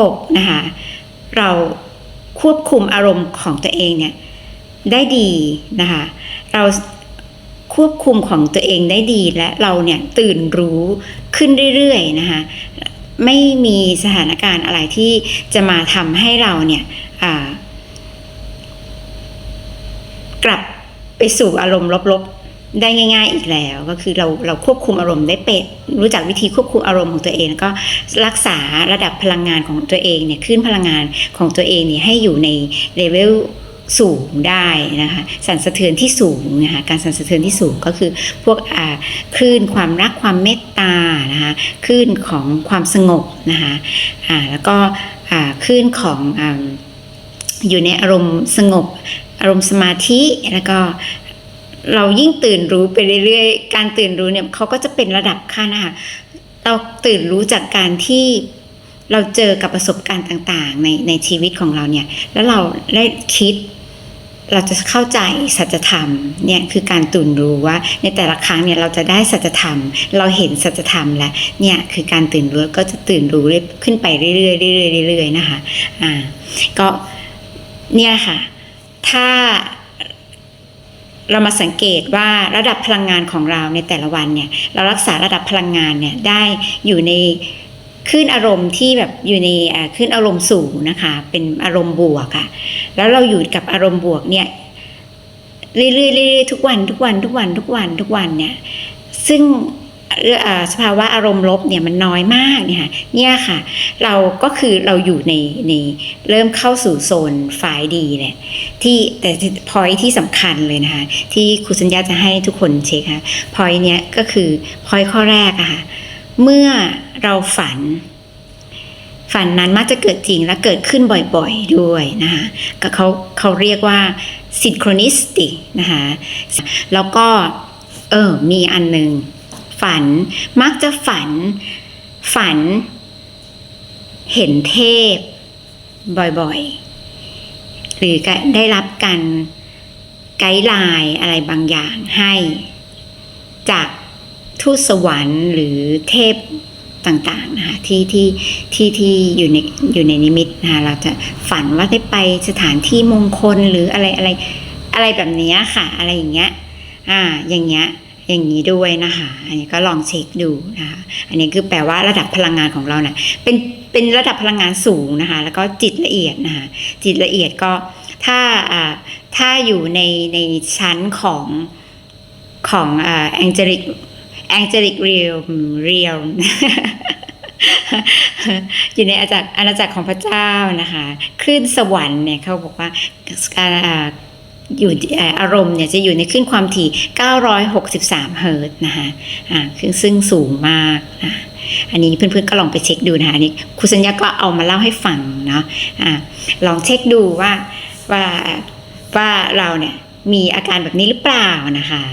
6 นะคะเราควบคุมอารมณ์ของตัวเองเนี่ยได้ดีนะคะเราควบคุมของตัวเองได้ดีและเราเนี่ยตื่นรู้ขึ้นเรื่อยๆนะคะไม่มีสถานการณ์อะไรที่จะมาทำให้เราเนี่ยกลับไปสู่อารมณ์ลบๆ ได้ง่าย ๆ อีกแล้ว ก็คือเราเราควบคุมอารมณ์ได้เป็ดรู้จักวิธีควบคุมอารมณ์ของตัวเองแล้วก็รักษาระดับพลังงานของตัวเองเนี่ยขึ้นพลังงานของตัวเองเนี่ยให้อยู่ในเลเวลสูงได้นะคะสั่นสะเทือนที่สูงนะคะการสั่นสะเทือนที่สูงก็คือพวกคลื่นความรักความเมตตานะคะคลื่นของความสงบนะคะอ่าแล้วก็คลื่นของออยู่ในอารมณ์สงบ อารมณ์สมาธิแล้วก็ เรายิ่งตื่นรู้ไปเรื่อยๆ การตื่นรู้เนี่ยเขาก็จะเป็นระดับขั้นนะคะเราตื่นรู้จากการที่เราเจอกับประสบการณ์ต่างๆ ในในชีวิตของเราเนี่ย แล้วเราได้คิด เราจะเข้าใจสัจธรรมเนี่ยคือการตื่นรู้ว่า ในแต่ละครั้งเนี่ยเราจะได้สัจธรรม เราเห็นสัจธรรมแล้วเนี่ยคือการตื่นรู้ก็จะตื่นรู้เรื่อยขึ้นไปเรื่อยๆเรื่อยๆเรื่อยๆนะคะอ่าก็เนี่ยค่ะ ถ้า เรามาสังเกตว่าระดับพลังงานของเราในแต่ละวันเนี่ยเรารักษาระดับพลังงานเนี่ยได้อยู่ในคลื่นอารมณ์ที่แบบอยู่ในคลื่นอารมณ์สูงนะคะ เป็นอารมณ์บวกอะแล้วเราอยู่กับอารมณ์บวกเนี่ยเรื่อยๆทุกวันทุกวันทุกวันทุกวันทุกวันเนี่ยซึ่งสภาวะอารมณ์ลบเนี่ยมันน้อยมากเนี่ยค่ะเนี่ยค่ะ เราก็คือเราอยู่ในในเริ่มเข้าสู่โซนฝ่ายดีเนี่ย ที่แต่พอยที่สำคัญเลยนะคะที่ครูสัญญาจะให้ทุกคนเช็คค่ะพอยเนี้ยก็คือพอยข้อแรกอะค่ะเมื่อเราฝัน ฝันนั้นมักจะเกิดจริงและเกิดขึ้นบ่อยๆด้วยนะคะก็เขาเขาเรียกว่า synchronicity นะคะแล้วก็เออมีอันหนึ่งฝันมักจะฝันฝัน เห็นเทพบ่อยๆ หรือก็ได้รับการไกด์ไลน์อะไรบางอย่างให้ จากทูตสวรรค์หรือเทพต่างๆนะคะที่ที่ที่ที่อยู่ในอยู่ในนิมิตนะคะเราจะฝันว่าได้ไปสถานที่มงคลหรืออะไรอะไรอะไรแบบนี้ค่ะ อะไรอย่างเงี้ย อ่า อย่างเงี้ย อย่างนี้ด้วยนะคะอันนี้ก็ลองเช็คดูนะคะอันนี้คือแปลว่าระดับพลังงานของเราเนี่ยเป็นเป็นระดับพลังงานสูงนะคะ แล้วก็จิตละเอียดนะคะจิตละเอียดก็ถ้าอ่าถ้าอยู่ในในชั้นของของอ่า angelic angelic realm realm อยู่ในอาณาจักรอาณาจักรของพระเจ้านะคะคลื่นสวรรค์เนี่ยเขาบอกว่าการ อยู่อารมณ์เนี่ยจะอยู่ในคลื่นความถี่ 963 เฮิรต์นะคะอ่าซึ่งสูงมากนะอันนี้เพื่อนๆก็ลองไปเช็คดูนะคะนี่ครูสัญญาก็เอามาเล่าให้ฟังเนาะอ่าลองเช็คดูว่าว่าว่าเราเนี่ยมีอาการแบบนี้หรือเปล่านะคะ